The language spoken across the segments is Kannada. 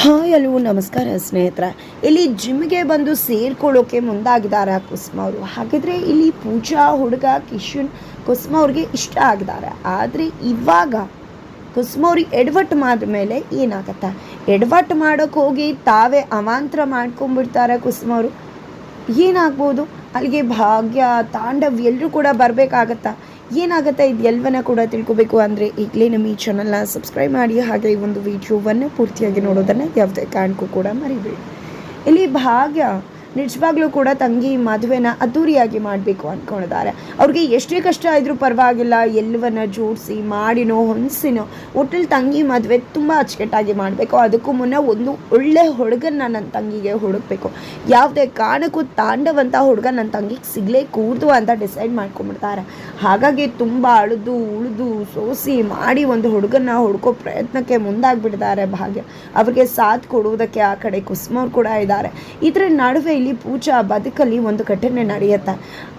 ಹಾಯ್, ಹಲೋ, ನಮಸ್ಕಾರ ಸ್ನೇಹಿತರೆ. ಇಲ್ಲಿ ಜಿಮ್ಗೆ ಬಂದು ಸೇರ್ಕೊಳ್ಳೋಕೆ ಮುಂದಾಗಿದ್ದಾರೆ ಕುಸುಮ ಅವರು. ಹಾಗಿದ್ರೆ ಇಲ್ಲಿ ಪೂಜಾ, ಹುಡುಗ, ಕಿಶನ್, ಕುಸುಮ ಅವ್ರಿಗೆ ಇಷ್ಟ ಆಗಿದ್ದಾರೆ. ಆದರೆ ಇವಾಗ ಕುಸುಮ ಅವ್ರಿಗೆ ಎಡವಟ್ಟು ಮಾಡಿದ ಮೇಲೆ ಏನಾಗತ್ತೆ? ಎಡವಟ್ಟು ಮಾಡೋಕೆ ಹೋಗಿ ತಾವೇ ಅವಾಂತರ ಮಾಡ್ಕೊಂಡ್ಬಿಡ್ತಾರೆ ಕುಸುಮ ಅವರು. ಏನಾಗ್ಬೋದು? ಅಲ್ಲಿಗೆ ಭಾಗ್ಯ, ತಾಂಡವ್ ಎಲ್ಲರೂ ಕೂಡ ಬರಬೇಕಾಗತ್ತಾ? ಏನಾಗುತ್ತೆ ಇದು ಎಲ್ಲವನ್ನ ಕೂಡ ತಿಳ್ಕೊಬೇಕು ಅಂದರೆ ಈಗಲೇ ನಮ್ಮ ಈ ಚಾನಲ್ನ ಸಬ್ಸ್ಕ್ರೈಬ್ ಮಾಡಿ, ಹಾಗೆ ಈ ಒಂದು ವಿಡಿಯೋವನ್ನು ಪೂರ್ತಿಯಾಗಿ ನೋಡೋದನ್ನು ಯಾವುದೇ ಕಾರಣಕ್ಕೂ ಕೂಡ ಮರಿಬೇಡಿ. ಇಲ್ಲಿ ಭಾಗ್ಯ ನಿಜವಾಗ್ಲೂ ಕೂಡ ತಂಗಿ ಮದುವೆನ ಅದ್ದೂರಿಯಾಗಿ ಮಾಡಬೇಕು ಅಂದ್ಕೊಂಡಿದ್ದಾರೆ ಅವ್ರಿಗೆ ಎಷ್ಟೇ ಕಷ್ಟ ಆದರೂ ಪರವಾಗಿಲ್ಲ, ಎಲ್ಲವನ್ನ ಜೋಡಿಸಿ, ಮಾಡಿನೋ ಹೊಂದಿಸಿನೋ ಒಟ್ಟಲ್ಲಿ ತಂಗಿ ಮದುವೆ ತುಂಬ ಅಚ್ಚುಕಟ್ಟಾಗಿ ಮಾಡಬೇಕು. ಅದಕ್ಕೂ ಮುನ್ನ ಒಂದು ಒಳ್ಳೆ ಹುಡುಗನ್ನ ನನ್ನ ತಂಗಿಗೆ ಹುಡುಕ್ಬೇಕು. ಯಾವುದೇ ಕಾರಣಕ್ಕೂ ತಾಂಡವಂತ ಹುಡುಗ ನನ್ನ ತಂಗಿಗೆ ಸಿಗಲೇ ಕೂರ್ದು ಅಂತ ಡಿಸೈಡ್ ಮಾಡ್ಕೊಂಡ್ಬಿಡ್ತಾರೆ. ಹಾಗಾಗಿ ತುಂಬ ಅಳಿದು, ಉಳಿದು, ಸೋಸಿ ಮಾಡಿ ಒಂದು ಹುಡುಗನ್ನ ಹುಡ್ಕೋ ಪ್ರಯತ್ನಕ್ಕೆ ಮುಂದಾಗ್ಬಿಡ್ತಾರೆ ಭಾಗ್ಯ. ಅವ್ರಿಗೆ ಸಾಥ್ ಕೊಡುವುದಕ್ಕೆ ಆ ಕಡೆ ಕುಸುಮವ್ರು ಕೂಡ ಇದ್ದಾರೆ. ಇದರ ನಡುವೆ ಇಲ್ಲಿ ಪೂಜಾ ಬದುಕಲ್ಲಿ ಒಂದು ಘಟನೆ ನಡೆಯುತ್ತೆ.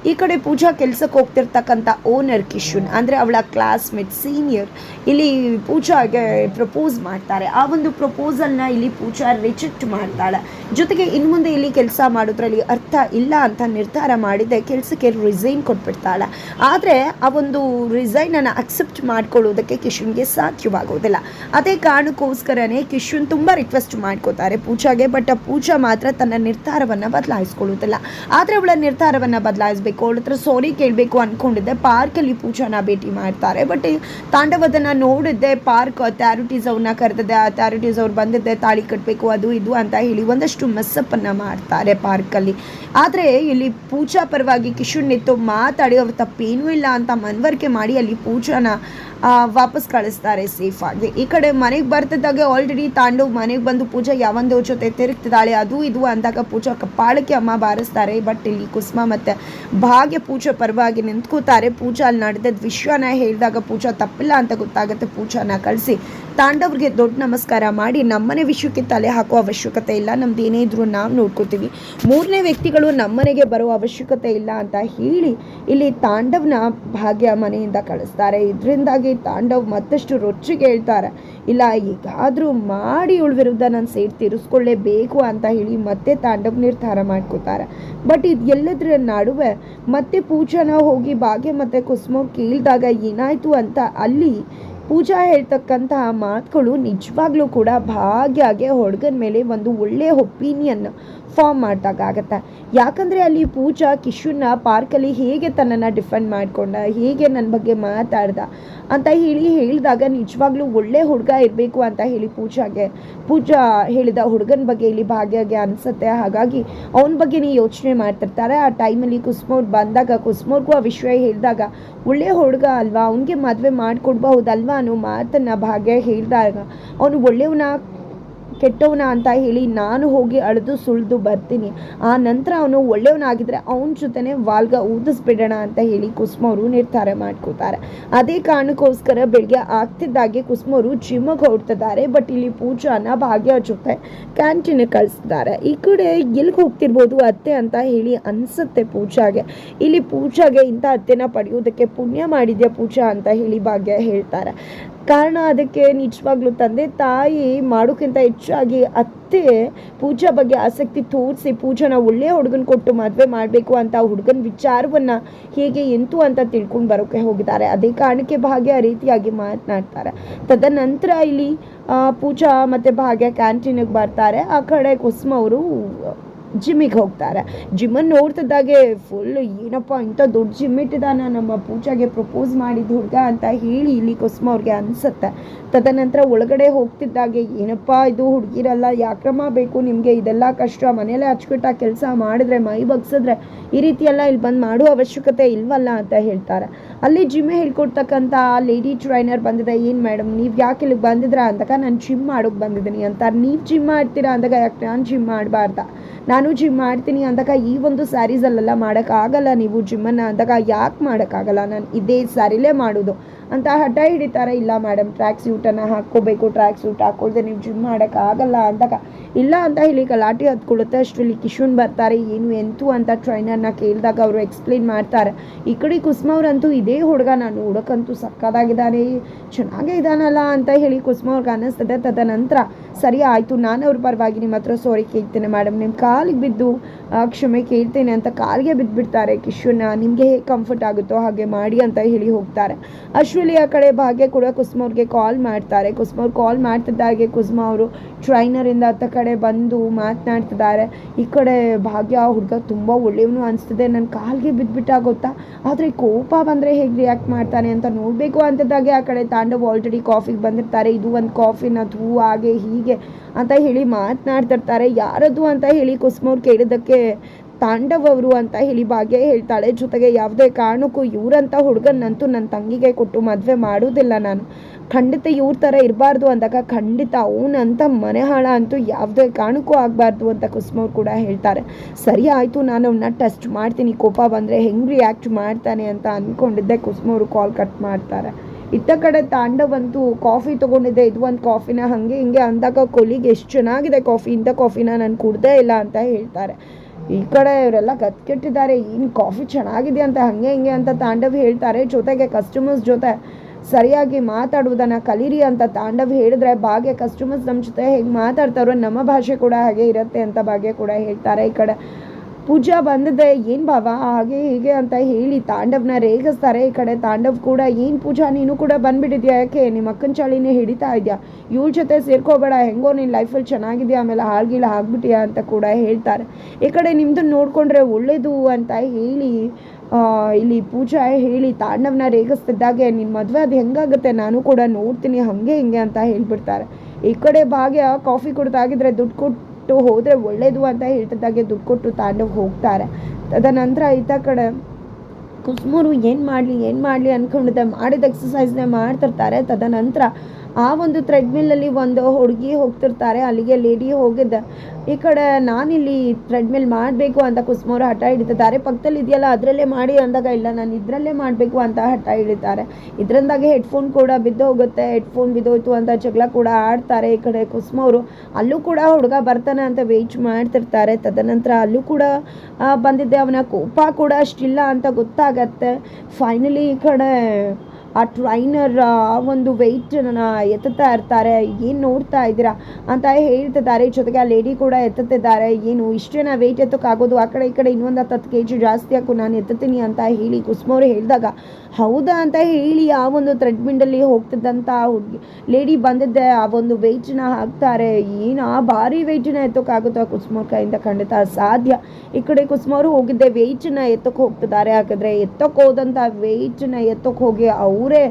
ಈ ಕಡೆ ಪೂಜಾ ಕೆಲ್ಸಕ್ಕೆ ಹೋಗ್ತಿರ್ತಕ್ಕಂಥ ಓನರ್ ಕಿಶುನ್, ಅಂದರೆ ಅವಳ ಕ್ಲಾಸ್ಮೇಟ್ ಸೀನಿಯರ್ ಇಲ್ಲಿ ಪೂಜಾಗೆ ಪ್ರಪೋಸ್ ಮಾಡ್ತಾರೆ. ಆ ಒಂದು ಪ್ರಪೋಸಲ್ನ ಇಲ್ಲಿ ಪೂಜಾ ರಿಜೆಕ್ಟ್ ಮಾಡ್ತಾಳೆ. ಜೊತೆಗೆ ಇನ್ನು ಮುಂದೆ ಇಲ್ಲಿ ಕೆಲಸ ಮಾಡೋದ್ರಲ್ಲಿ ಅರ್ಥ ಇಲ್ಲ ಅಂತ ನಿರ್ಧಾರ ಮಾಡಿದೆ. ಕೆಲಸಕ್ಕೆ ರಿಸೈನ್ ಕೊಟ್ಬಿಡ್ತಾಳೆ. ಆದರೆ ಆ ಒಂದು ರಿಸೈನನ್ನು ಅಕ್ಸೆಪ್ಟ್ ಮಾಡ್ಕೊಳ್ಳೋದಕ್ಕೆ ಕಿಶುನ್ಗೆ ಸಾಧ್ಯವಾಗೋದಿಲ್ಲ. ಅದೇ ಕಾರಣಕ್ಕೋಸ್ಕರನೇ ಕಿಶುನ್ ತುಂಬ ರಿಕ್ವೆಸ್ಟ್ ಮಾಡ್ಕೋತಾರೆ ಪೂಜಾಗೆ ಬಟ್ ಪೂಜಾ ಮಾತ್ರ ತನ್ನ ನಿರ್ಧಾರವನ್ನು ಬದಲಾಯಿಸ್ಕೊಳ್ಳೋದಿಲ್ಲ ಆದರೆ ಅವಳ ನಿರ್ಧಾರವನ್ನು ಬದಲಾಯಿಸಬೇಕು. ಅವಳ ಹತ್ರ ಸಾರಿ ಕೇಳಬೇಕು ಅಂದ್ಕೊಂಡಿದ್ದೆ ಪಾರ್ಕಲ್ಲಿ ಪೂಜಾನ ಭೇಟಿ ಮಾಡ್ತಾರೆ. ಬಟ್ ತಾಂಡವದನ್ನು ನೋಡಿದ್ದೆ. ಪಾರ್ಕ್ ಅಥಾರಿಟೀಸ್ ಅವ್ರನ್ನ ಕರೆದಿದ್ದೆ ಅಥಾರಿಟೀಸ್ ಅವ್ರು ಬಂದಿದ್ದೆ. ತಾಳಿ ಕಟ್ಟಬೇಕು ಅದು ಇದು ಅಂತ ಹೇಳಿ ಒಂದಷ್ಟು ಮೆಸ್ಸಪ್ಪನ್ನು ಮಾಡ್ತಾರೆ ಪಾರ್ಕಲ್ಲಿ ಆದರೆ ಇಲ್ಲಿ ಪೂಜಾ ಪರವಾಗಿ ಕಿಶುನ್ ನಿಂತು ಮಾತಾಡಿ, ಅವ್ರ ತಪ್ಪೇನೂ ಇಲ್ಲ ಅಂತ ಮನವರಿಕೆ ಮಾಡಿ ಅಲ್ಲಿ ಪೂಜಾನ ವಾಪಸ್ ಕಳಿಸ್ತಾರೆ ಸೇಫಾಗಿ ಈ ಕಡೆ ಮನೆಗೆ ಬರ್ತಿದ್ದಾಗೆ ಆಲ್ರೆಡಿ ತಾಂಡು ಮನೆಗೆ ಬಂದು ಪೂಜಾ ಯಾವಂದೋ ಜೊತೆ ತಿರುಗ್ತಿದ್ದಾಳೆ, ಅದು ಇದು ಅಂದಾಗ ಪೂಜಾ ಕಪ್ಪಾಳಕ್ಕೆ ಅಮ್ಮ ಬಾರಿಸ್ತಾರೆ ಬಟ್ ಇಲ್ಲಿ ಕುಸುಮ ಮತ್ತೆ ಭಾಗ್ಯ ಪೂಜಾ ಪರವಾಗಿ ನಿಂತ್ಕೋತಾರೆ. ಪೂಜಾ ಅಲ್ಲಿ ನಡೆದ ವಿಷಯನ ಹೇಳಿದಾಗ ಪೂಜಾ ತಪ್ಪಿಲ್ಲ ಅಂತ ಗೊತ್ತಾಗುತ್ತೆ, ಪೂಜಾನ ಕಳಿಸಿ. ತಾಂಡವ್ರಿಗೆ ದೊಡ್ಡ ನಮಸ್ಕಾರ ಮಾಡಿ ನಮ್ಮನೆ ವಿಷಯಕ್ಕೆ ತಲೆ ಹಾಕೋ ಅವಶ್ಯಕತೆ ಇಲ್ಲ. ನಮ್ದು ಏನೇ ಇದ್ರೂ ನಾವು ನೋಡ್ಕೋತೀವಿ. ಮೂರನೇ ವ್ಯಕ್ತಿಗಳು ನಮ್ಮನೆಗೆ ಬರೋ ಅವಶ್ಯಕತೆ ಇಲ್ಲ ಅಂತ ಹೇಳಿ ಇಲ್ಲಿ ತಾಂಡವ್ನ ಭಾಗ್ಯ ಮನೆಯಿಂದ ಕಳಿಸ್ತಾರೆ. ಇದರಿಂದಾಗಿ ತಾಂಡವ್ ಮತ್ತಷ್ಟು ರೊಚ್ಚಿಗೆ ಹೇಳ್ತಾರೆ. ಇಲ್ಲ ಈಗಾದರೂ ಮಾಡಿ ಇವಳ ವಿರುದ್ಧ ನಾನು ಸೇರಿ ತೀರಿಸ್ಕೊಳ್ಳೇಬೇಕು ಅಂತ ಹೇಳಿ ಮತ್ತೆ ತಾಂಡವ್ ನಿರ್ಧಾರ ಮಾಡ್ಕೋತಾರೆ. ಬಟ್ ಇದು ಎಲ್ಲದರ ನಡುವೆ ಮತ್ತೆ ಪೂಜಾನ ಹೋಗಿ ಭಾಗ್ಯ ಮತ್ತೆ ಕುಸುಮ ಕೇಳಿದಾಗ ಏನಾಯಿತು ಅಂತ ಅಲ್ಲಿ ಪೂಜಾ ಹೇಳ್ತಕ್ಕಂತಹ ಮಾತುಗಳು ನಿಜವಾಗ್ಲೂ ಕೂಡ ಭಾಗ್ಯಗೆ ಹುಡುಗನ ಮೇಲೆ ಒಂದು ಒಳ್ಳೆಯ ಒಪಿನಿಯನ್ ಫಾರ್ಮ್ ಆಗುತ್ತೆ. ಯಾಕಂದರೆ ಅಲ್ಲಿ ಪೂಜಾ ಕಿಶುನ ಪಾರ್ಕಲ್ಲಿ ಹೇಗೆ ತನ್ನನ್ನು ಡಿಫೆಂಡ್ ಮಾಡಿಕೊಂಡ, ಹೇಗೆ ನನ್ನ ಬಗ್ಗೆ ಮಾತಾಡ್ದ ಅಂತ ಹೇಳಿ ಹೇಳಿದಾಗ ನಿಜವಾಗ್ಲೂ ಒಳ್ಳೆ ಹುಡುಗ ಇರಬೇಕು ಅಂತ ಹೇಳಿ ಪೂಜಾಗೆ, ಪೂಜಾ ಹೇಳಿದ ಹುಡುಗನ ಬಗ್ಗೆ ಇಲ್ಲಿ ಭಾಗ್ಯಗೆ ಅನಿಸುತ್ತೆ. ಹಾಗಾಗಿ ಅವನ ಬಗ್ಗೆನೇ ಯೋಚನೆ ಮಾಡ್ತಿರ್ತಾರೆ. ಆ ಟೈಮಲ್ಲಿ ಕುಸ್ಮೋರ್ ಬಂದಾಗ, ಕುಸ್ಮೋರ್ಗೂ ಆ ವಿಷಯ ಹೇಳಿದಾಗ, ಒಳ್ಳೆ ಹುಡುಗ ಅಲ್ವಾ? ಅವನಿಗೆ ಮದುವೆ ಮಾಡಿಕೊಡ್ಬಹುದಲ್ವಾ? ಅನ್ನೋ ಮಾತನ್ನು ಭಾಗ್ಯ ಹೇಳಿದಾಗ ಅವನು ಒಳ್ಳೆಯವನ ಕೆಟ್ಟವನ ಅಂತ ಹೇಳಿ ನಾನು ಹೋಗಿ ಅಳೆದು ಸುಳಿದು ಬರ್ತೀನಿ. ಆ ನಂತರ ಅವನು ಒಳ್ಳೆಯವನಾಗಿದ್ದರೆ ಅವನ ಜೊತೆನೆ ವಾಲ್ಗ ಊದಿಸ್ಬಿಡೋಣ ಅಂತ ಹೇಳಿ ಕುಸುಮವರು ನಿರ್ಧಾರ ಮಾಡ್ಕೋತಾರೆ. ಅದೇ ಕಾರಣಕ್ಕೋಸ್ಕರ ಬೆಳಗ್ಗೆ ಆಗ್ತಿದ್ದಾಗೆ ಕುಸುಮವರು ಜಿಮ್ಗೆ ಹೊರಡ್ತಿದ್ದಾರೆ. ಬಟ್ ಇಲ್ಲಿ ಪೂಜಾನ ಭಾಗ್ಯ ಜೊತೆ ಕ್ಯಾಂಟೀನ್ ಕಳಿಸ್ತಿದ್ದಾರೆ. ಈ ಕಡೆ ಎಲ್ಲಿಗೆ ಹೋಗ್ತಿರ್ಬೋದು ಅತ್ತೆ ಅಂತ ಹೇಳಿ ಅನಿಸುತ್ತೆ ಪೂಜಾಗೆ. ಇಲ್ಲಿ ಪೂಜಾಗೆ ಇಂಥ ಅತ್ತೆನ ಪಡೆಯೋದಕ್ಕೆ ಪುಣ್ಯ ಮಾಡಿದ್ಯಾ ಪೂಜಾ ಅಂತ ಹೇಳಿ ಭಾಗ್ಯ ಹೇಳ್ತಾರೆ. ಕಾರಣ ಅದಕ್ಕೆ ನಿಜವಾಗ್ಲೂ ತಂದೆ, ತಾಯಿ ಮಾಡೋಕ್ಕಿಂತ ಹೆಚ್ಚಾಗಿ ಅತ್ತೆ ಪೂಜಾ ಬಗ್ಗೆ ಆಸಕ್ತಿ ತೋರಿಸಿ ಪೂಜಾನ ಒಳ್ಳೆಯ ಹುಡುಗನ ಕೊಟ್ಟು ಮದುವೆ ಮಾಡಬೇಕು ಅಂತ ಹುಡುಗನ ವಿಚಾರವನ್ನು ಹೇಗೆ, ಎಂತು ಅಂತ ತಿಳ್ಕೊಂಡು ಬರೋಕ್ಕೆ ಹೋಗಿದ್ದಾರೆ. ಅದೇ ಕಾರಣಕ್ಕೆ ಭಾಗ್ಯ ರೀತಿಯಾಗಿ ಮಾತನಾಡ್ತಾರೆ. ತದನಂತರ ಇಲ್ಲಿ ಪೂಜಾ ಮತ್ತು ಭಾಗ್ಯ ಕ್ಯಾಂಟೀನಿಗೆ ಬರ್ತಾರೆ. ಆ ಕಡೆ ಕುಸುಮ ಅವರು ಜಿಮ್ಮಿಗೆ ಹೋಗ್ತಾರೆ. ಜಿಮ್ಮನ್ನು ನೋಡ್ತಿದ್ದಾಗೆ ಫುಲ್ ಏನಪ್ಪ ಇಂಥ ದೊಡ್ಡ ಜಿಮ್ ಇಟ್ಟಿದ್ದಾನ, ನಮ್ಮ ಪೂಜಾಗೆ ಪ್ರಪೋಸ್ ಮಾಡಿದ ಹುಡುಗ ಅಂತ ಹೇಳಿ ಇಲ್ಲಿ ಕುಸುಮ ಅವ್ರಿಗೆ ಅನಿಸುತ್ತೆ. ತದನಂತರ ಒಳಗಡೆ ಹೋಗ್ತಿದ್ದಾಗೆ, ಏನಪ್ಪ ಇದು ಹುಡುಗಿರಲ್ಲ, ಯಾಕ್ರಮ ಬೇಕು ನಿಮಗೆ? ಇದೆಲ್ಲ ಕಷ್ಟ. ಮನೆಯಲ್ಲೇ ಅಚ್ಚುಕಟ್ಟಾಗಿ ಕೆಲಸ ಮಾಡಿದ್ರೆ, ಮೈ ಬಗ್ಸಿದ್ರೆ ಈ ರೀತಿ ಎಲ್ಲ ಇಲ್ಲಿ ಬಂದು ಮಾಡೋ ಅವಶ್ಯಕತೆ ಇಲ್ವಲ್ಲ ಅಂತ ಹೇಳ್ತಾರೆ. ಅಲ್ಲಿ ಜಿಮ್ ಹೇಳ್ಕೊಡ್ತಕ್ಕಂಥ ಲೇಡಿ ಟ್ರೈನರ್ ಬಂದಿದೆ, ಏನು ಮೇಡಮ್ ನೀವು ಯಾಕೆ ಇಲ್ಲಿಗೆ ಬಂದಿದ್ರಾ? ಅಂದಾಗ ನಾನು ಜಿಮ್ ಮಾಡೋಕೆ ಬಂದಿದ್ದೀನಿ. ಅಂತಾರೆ. ನೀವು ಜಿಮ್ ಮಾಡ್ತೀರಾ? ಅಂದಾಗ, ಯಾಕೆ ನಾನು ಜಿಮ್ ಮಾಡಬಾರ್ದ? ನಾನು ಜಿಮ್ ಮಾಡ್ತೀನಿ ಅಂದಾಗ ಈ ಒಂದು ಸ್ಯಾರೀಸಲ್ಲೆಲ್ಲ ಮಾಡೋಕ್ಕಾಗಲ್ಲ ನೀವು ಜಿಮ್ಮನ್ನು ಅಂದಾಗ ಯಾಕೆ ಮಾಡೋಕ್ಕಾಗಲ್ಲ? ನಾನು ಇದೇ ಸ್ಯಾರಿಲೇ ಮಾಡೋದು. ಅಂತ ಹಠ ಹಿಡಿತಾರೆ. ಇಲ್ಲ ಮೇಡಮ್ ಟ್ರ್ಯಾಕ್ ಸೂಟನ್ನು ಹಾಕ್ಕೋಬೇಕು ಟ್ರ್ಯಾಕ್ ಸೂಟ್ ಹಾಕೊಳ್ದೆ ನೀವು ಜಿಮ್ ಮಾಡೋಕ್ಕಾಗಲ್ಲ ಅಂತ ಇಲ್ಲ ಅಂತ ಹೇಳಿ ಗಲಾಟೆ ಹತ್ಕೊಳ್ಳುತ್ತೆ. ಅಷ್ಟರಲ್ಲಿ ಕಿಶುನ್ ಬರ್ತಾರೆ. ಏನು, ಎಂತು ಅಂತ ಟ್ರೈನರ್ನ ಕೇಳಿದಾಗ ಅವರು ಎಕ್ಸ್ಪ್ಲೇನ್ ಮಾಡ್ತಾರೆ. ಈ ಕಡೆ ಕುಸುಮ ಅವ್ರಂತೂ ಇದೇ ಹುಡುಗ. ನಾನು ಹುಡುಕಂತೂ ಸಕ್ಕದಾಗಿದ್ದಾನೆ. ಚೆನ್ನಾಗೇ ಇದ್ದಾನಲ್ಲ ಅಂತ ಹೇಳಿ ಕುಸುಮ ಅವ್ರಿಗೆ ಅನ್ನಿಸ್ತದೆ. ತದನಂತರ, ಸರಿ ಆಯಿತು, ನಾನು ಅವ್ರ ಪರವಾಗಿ ನಿಮ್ಮ ಹತ್ರ ಸಾರಿ ಕೇಳ್ತೇನೆ ಮೇಡಮ್ ನಿಮ್ಮ ಕಾಲಿಗೆ ಬಿದ್ದು ಕ್ಷಮೆ ಕೇಳ್ತೇನೆ ಅಂತ ಕಾಲಿಗೆ ಬಿದ್ದುಬಿಡ್ತಾರೆ ಕಿಶುನ ನಿಮಗೆ ಹೇಗೆ ಕಂಫರ್ಟ್ ಆಗುತ್ತೋ ಹಾಗೆ ಮಾಡಿ ಅಂತ ಹೇಳಿ ಹೋಗ್ತಾರೆ. ಅಶ್ವಲಿ ಆ ಕಡೆ ಭಾಗ್ಯ ಕೂಡ ಕುಸುಮ ಅವ್ರಿಗೆ ಕಾಲ್ ಮಾಡ್ತಾರೆ. ಕುಸುಮ ಅವ್ರು ಕಾಲ್ ಮಾಡ್ತಿದ್ದಾಗೆ ಕುಸುಮ ಅವರು ಟ್ರೈನರಿಂದ ಅತ್ತ ಕಡೆ ಬಂದು ಮಾತನಾಡ್ತಿದ್ದಾರೆ. ಈ ಕಡೆ ಭಾಗ್ಯ ಹುಡುಗ ತುಂಬ ಒಳ್ಳೆಯವನು ಅನಿಸ್ತದೆ. ನನ್ನ ಕಾಲಿಗೆ ಬಿದ್ದುಬಿಟ್ಟ ಗೊತ್ತಾ? ಆದರೆ ಕೋಪ ಬಂದರೆ ಹೇಗೆ ರಿಯಾಕ್ಟ್ ಮಾಡ್ತಾನೆ ಅಂತ ನೋಡಬೇಕು ಅಂತದಾಗೆ ಆ ಕಡೆ ತಾಂಡವ್ ಆಲ್ರೆಡಿ ಕಾಫಿಗೆ ಬಂದಿರ್ತಾರೆ. ಇದು ಒಂದು ಕಾಫಿನ ಹೂ ಹಾಗೆ ಹೀಗೆ ಅಂತ ಹೇಳಿ ಮಾತನಾಡ್ತಿರ್ತಾರೆ. ಯಾರದು ಅಂತ ಹೇಳಿ ಕುಸುಮ ಅವ್ರು ಕೇಳಿದ್ದಕ್ಕೆ ತಾಂಡವ್ ಅವರು ಅಂತ ಹೇಳಿ ಭಾಗ್ಯ ಹೇಳ್ತಾಳೆ. ಜೊತೆಗೆ ಯಾವುದೇ ಕಾರಣಕ್ಕೂ ಇವರಂತ ಹುಡುಗನಂತೂ ನನ್ನ ತಂಗಿಗೆ ಕೊಟ್ಟು ಮದುವೆ ಮಾಡೋದಿಲ್ಲ ನಾನು. ಖಂಡಿತ ಇವ್ರ ಥರ ಇರಬಾರ್ದು ಅಂದಾಗ ಖಂಡಿತ ಅವನಂತ ಮನೆ ಹಾಳ ಅಂತೂ ಯಾವುದೇ ಕಾರಣಕ್ಕೂ ಆಗಬಾರ್ದು ಅಂತ ಕುಸುಮವ್ರು ಕೂಡ ಹೇಳ್ತಾರೆ. ಸರಿ ಆಯಿತು, ನಾನು ಅವನ್ನ ಟೆಸ್ಟ್ ಮಾಡ್ತೀನಿ. ಕೋಪ ಬಂದರೆ ಹೆಂಗೆ ರಿಯಾಕ್ಟ್ ಮಾಡ್ತಾನೆ ಅಂತ ಅಂದ್ಕೊಂಡಿದ್ದೆ ಕುಸುಮವ್ರು ಕಾಲ್ ಕಟ್ ಮಾಡ್ತಾರೆ. ಇತ್ತ ಕಡೆ ತಾಂಡವಂತೂ ಕಾಫಿ ತೊಗೊಂಡಿದ್ದೆ. ಇದು ಒಂದು ಕಾಫಿನ ಹಾಗೆ ಹಿಂಗೆ ಅಂದಾಗ ಕೊಲಿಗೆ ಎಷ್ಟು ಚೆನ್ನಾಗಿದೆ ಕಾಫಿ ಇಂಥ ಕಾಫಿನ ನಾನು ಕುಡ್ದೇ ಇಲ್ಲ ಅಂತ ಹೇಳ್ತಾರೆ. ಈ ಕಡೆ ಇವರೆಲ್ಲ ಕತ್ಕೆಟ್ಟಿದ್ದಾರೆ ಏನು ಕಾಫಿ ಚೆನ್ನಾಗಿದೆ ಅಂತ, ಹಂಗೆ ಹಿಂಗೆ ಅಂತ ತಾಂಡವ್ ಹೇಳ್ತಾರೆ. ಜೊತೆಗೆ ಕಸ್ಟಮರ್ಸ್ ಜೊತೆ ಸರಿಯಾಗಿ ಮಾತಾಡುವುದನ್ನು ಕಲೀರಿ ಅಂತ ತಾಂಡವ್ ಹೇಳಿದ್ರೆ ಭಾಗ್ಯ ಕಸ್ಟಮರ್ಸ್ ನಮ್ಮ ಜೊತೆ ಹೇಗೆ ಮಾತಾಡ್ತಾರೋ ನಮ್ಮ ಭಾಷೆ ಕೂಡ ಹಾಗೆ ಇರುತ್ತೆ ಅಂತ ಭಾಗ್ಯ ಕೂಡ ಹೇಳ್ತಾರೆ ಈ ಕಡೆ. ಪೂಜಾ ಬಂದಿದೆ. ಏನು ಭಾವ ಹಾಗೆ ಹೀಗೆ ಅಂತ ಹೇಳಿ ತಾಂಡವ್ನ ರೇಗಿಸ್ತಾರೆ. ಈ ಕಡೆ ತಾಂಡವ್ ಕೂಡ, ಏನು ಪೂಜಾ, ನೀನು ಕೂಡ ಬಂದ್ಬಿಟ್ಟಿದ್ಯಾ? ಯಾಕೆ? ನಿಮ್ಮ ಅಕ್ಕನ ಚಾಳಿನೇ ಹಿಡಿತಾ ಇದೆಯಾ? ಇವಳ ಜೊತೆ ಸೇರ್ಕೋಬೇಡ. ಹೆಂಗೋ ನಿನ್ನ ಲೈಫಲ್ಲಿ ಚೆನ್ನಾಗಿದೆಯಾ? ಆಮೇಲೆ ಹಾಳ್ಗಿಲ್ಲ ಆಗ್ಬಿಟ್ಟಿಯಾ? ಅಂತ ಕೂಡ ಹೇಳ್ತಾರೆ. ಈ ಕಡೆ ನಿಮ್ಮದು ನೋಡಿಕೊಂಡ್ರೆ ಒಳ್ಳೇದು ಅಂತ ಹೇಳಿ ಇಲ್ಲಿ ಪೂಜಾ ಹೇಳಿ ತಾಂಡವ್ನ ರೇಗಿಸ್ತಿದ್ದಾಗೆ ನಿನ್ನ ಮದುವೆ ಅದು ಹೆಂಗಾಗುತ್ತೆ? ನಾನು ಕೂಡ ನೋಡ್ತೀನಿ. ಹಾಗೆ ಹಿಂಗೆ ಅಂತ ಹೇಳ್ಬಿಡ್ತಾರೆ. ಈ ಕಡೆ ಭಾಗ್ಯ ಕಾಫಿ ಕುಡ್ದಾಗಿದ್ರೆ ದುಡ್ಡು ಕೊಟ್ಟು ಹೋದರೆ ಒಳ್ಳೇದು ಅಂತ ಹೇಳ್ತಿದ್ದಾಗೆ ದುಡ್ಡು ಕೊಟ್ಟು ತಾಂಡವ್ ಹೋಗ್ತಾರೆ. ತದನಂತರ ಈತ ಕಡೆ ಕುಸುಮರು ಏನು ಮಾಡಲಿ ಏನು ಮಾಡಲಿ ಅಂದ್ಕೊಂಡಿದ್ದೆ ಮಾಡಿದ ಎಕ್ಸಸೈಸ್ನೇ ಮಾಡ್ತಿರ್ತಾರೆ. ತದನಂತರ ಆ ಒಂದು ಥ್ರೆಡ್ಮಿಲ್ಲಲ್ಲಿ ಒಂದು ಹುಡುಗಿ ಹೋಗ್ತಿರ್ತಾರೆ. ಅಲ್ಲಿಗೆ ಲೇಡಿ ಹೋಗಿದ್ದೆ. ಈ ಕಡೆ ನಾನಿಲ್ಲಿ ಥ್ರೆಡ್ಮಿಲ್ ಮಾಡಬೇಕು ಅಂತ ಕುಸುಮವರು ಹಠ ಹಿಡಿತಿದ್ದಾರೆ. ಪಕ್ಕದಲ್ಲಿ ಇದೆಯಲ್ಲ, ಅದರಲ್ಲೇ ಮಾಡಿ ಅಂದಾಗ, ಇಲ್ಲ, ನಾನು ಇದರಲ್ಲೇ ಮಾಡಬೇಕು ಅಂತ ಹಠ ಹಿಡಿತಾರೆ. ಇದರಿಂದಾಗೆ ಹೆಡ್ಫೋನ್ ಕೂಡ ಬಿದ್ದು ಹೋಗುತ್ತೆ. ಹೆಡ್ಫೋನ್ ಬಿದ್ದೋಯ್ತು ಅಂತ ಜಗಳ ಕೂಡ ಆಡ್ತಾರೆ ಈ ಕಡೆ ಕುಸುಮವರು ಅಲ್ಲೂ ಕೂಡ ಹುಡುಗ ಬರ್ತಾನೆ ಅಂತ ವೆಯ್ಟ್ ಮಾಡ್ತಿರ್ತಾರೆ. ತದನಂತರ ಅಲ್ಲೂ ಕೂಡ ಬಂದಿದ್ದೆ. ಅವನ ಕೋಪ ಕೂಡ ಅಷ್ಟಿಲ್ಲ ಅಂತ ಗೊತ್ತಾಗತ್ತೆ. ಫೈನಲಿ ಈ ಕಡೆ ಆ ಟ್ರೈನರ್, ಆ ಒಂದು ವೆಯ್ಟನ್ನ ಎತ್ತುತ್ತಾ ಇರ್ತಾರೆ. ಏನು ನೋಡ್ತಾ ಇದ್ದೀರಾ ಅಂತ ಹೇಳ್ತಿದ್ದಾರೆ. ಜೊತೆಗೆ ಆ ಲೇಡಿ ಕೂಡ ಎತ್ತುತ್ತಿದ್ದಾರೆ. ಏನು ಇಷ್ಟೇನ ವೆಯ್ಟ್ ಎತ್ತೋಕ್ಕಾಗೋದು? ಆ ಕಡೆ ಈ ಕಡೆ ಇನ್ನೊಂದು ಹತ್ತು ಕೆ ಜಿ ಜಾಸ್ತಿ ಹಾಕು, ನಾನು ಎತ್ತುತ್ತೀನಿ ಅಂತ ಹೇಳಿ ಕುಸುಮವ್ರು ಹೇಳಿದಾಗ, ಹೌದಾ ಅಂತ ಹೇಳಿ ಆ ಒಂದು ಥ್ರೆಡ್ಮಿಂಡಲ್ಲಿ ಹೋಗ್ತಿದ್ದಂಥ ಹುಡುಗಿ, ಲೇಡಿ ಬಂದಿದ್ದೆ. ಆ ಒಂದು ವೆಯ್ಟನ್ನ ಹಾಕ್ತಾರೆ. ಏನು ಆ ಭಾರಿ ವೆಯ್ಟನ್ನ ಎತ್ತೋಕ್ಕಾಗುತ್ತೋ ಕುಸುಮವ್ರ ಕೈಯಿಂದ? ಖಂಡಿತ ಸಾಧ್ಯ. ಈ ಕಡೆ ಕುಸುಮವ್ರು ಹೋಗಿದ್ದೆ. ವೆಯ್ಟನ್ನ ಎತ್ತಕ್ಕೆ ಹೋಗ್ತಿದ್ದಾರೆ. ಹಾಗಾದ್ರೆ ಎತ್ತಕ್ಕೆ ಹೋದಂಥ ವೆಯ್ಟನ್ನ ಎತ್ತಕ್ಕೆ ಹೋಗಿ ಅವರೇ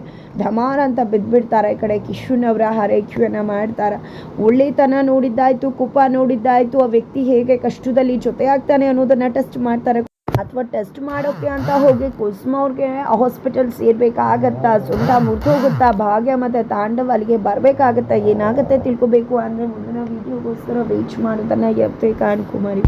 ಧಮಾರ್ ಅಂತ ಬಿದ್ದುಬಿಡ್ತಾರೆ ಈ ಕಡೆ ಕಿಶುನವರ ಹರೈಕ್ಯನ ಮಾಡ್ತಾರೆ. ಒಳ್ಳೆತನ ನೋಡಿದ್ದಾಯ್ತು, ಕುಪ ನೋಡಿದ್ದಾಯ್ತು, ಆ ವ್ಯಕ್ತಿ ಹೇಗೆ ಕಷ್ಟದಲ್ಲಿ ಜೊತೆ ಆಗ್ತಾನೆ ಅನ್ನೋದನ್ನ ಟೆಸ್ಟ್ ಮಾಡ್ತಾರೆ. ಅಥವಾ ಟೆಸ್ಟ್ ಮಾಡೋಕ್ಕೆ ಅಂತ ಹೋಗಿ ಕುಸುಮ ಅವ್ರಿಗೆ ಹಾಸ್ಪಿಟಲ್ ಸೇರ್ಬೇಕಾಗತ್ತಾ? ಸೊಂಟ ಮುರಿದೋಗುತ್ತಾ? ಭಾಗ್ಯ ಮತ್ತು ತಾಂಡವ ಅಲ್ಲಿಗೆ ಬರಬೇಕಾಗತ್ತಾ? ಏನಾಗುತ್ತೆ ತಿಳ್ಕೊಬೇಕು ಅಂದರೆ ಮುಂದಿನ ವೀಡಿಯೋಗೋಸ್ಕರ ವೇಟ್ ಮಾಡೋದನ್ನು ಎಫ್ ಕುಮಾರಿ